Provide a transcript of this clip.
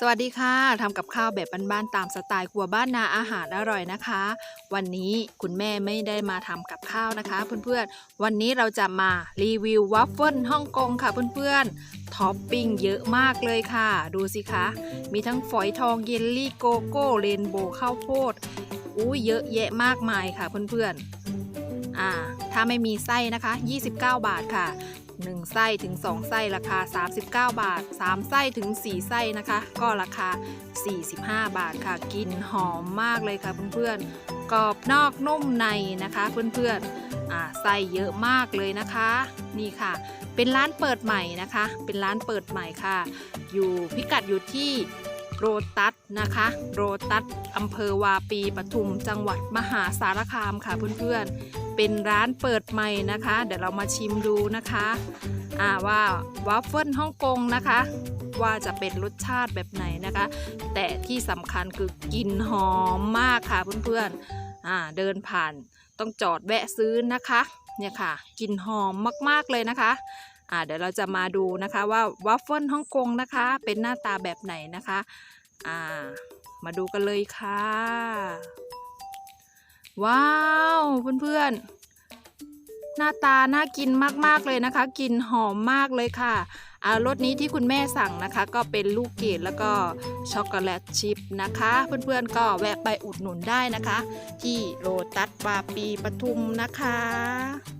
สวัสดีค่ะทำกับข้าวแบบบ้านๆตามสไตล์ครัวบ้านนาอาหารอร่อยนะคะ วันนี้คุณแม่ไม่ได้มาทำกับข้าวนะคะ เพื่อนๆ วันนี้เราจะมารีวิววัฟเฟิลฮ่องกงค่ะเพื่อนๆท็อปปิ้งเยอะมากเลยค่ะ ดูสิคะ มีทั้งฝอยทองเยลลี่โกโก้เรนโบว์ข้าวโพดอู้เยอะแยะมากมายค่ะเพื่อนๆ อ่าถ้าไม่มีไส้นะคะ 29 บาทค่ะ 1 ไส้ถึง 2 ไส้ราคา 39 บาท 3 ไส้ถึง 4 ไส้นะคะ ก็ราคา 45 บาทค่ะกินหอมมากเลยค่ะเพื่อนๆกรอบนอกนุ่มในนะคะเพื่อนๆอ่าไส้เยอะมากเลยนะคะ นี่ค่ะ เป็นร้านเปิดใหม่นะคะ เป็นร้านเปิดใหม่ค่ะ อยู่พิกัดอยู่ที่ โรตัสนะคะ โรตัสอำเภอวาปีปทุมจังหวัดมหาสารคามค่ะเพื่อนๆ เป็นร้านเปิดใหม่นะคะ เดี๋ยวเรามาชิมดูนะคะอ่าว่าวาฟเฟิลฮ่องกงนะคะ ว่าจะเป็นรสชาติแบบไหนนะคะ แต่ที่สำคัญคือกลิ่นหอมมากค่ะเพื่อนๆอ่าเดินผ่านต้องจอดแวะซื้อนะคะเนี่ยค่ะกลิ่นหอมมากๆเลยนะคะ อ่าเดี๋ยวเราจะมาดูนะคะว่าวาฟเฟิลฮ่องกงนะคะ เป็นหน้าตาแบบไหนนะคะอ่ามาดูกันเลยค่ะ ว้าวเพื่อนๆ หน้าตาน่ากินมากๆเลยนะคะกลิ่นหอมมากเลยค่ะอ่ารสนี้ที่คุณแม่สั่งนะคะ ก็เป็นลูกเกดแล้วก็ช็อกโกแลตชิพนะคะ เพื่อนๆก็แวะไปอุดหนุนได้นะคะ ที่โรตัสปาปีปทุมนะคะ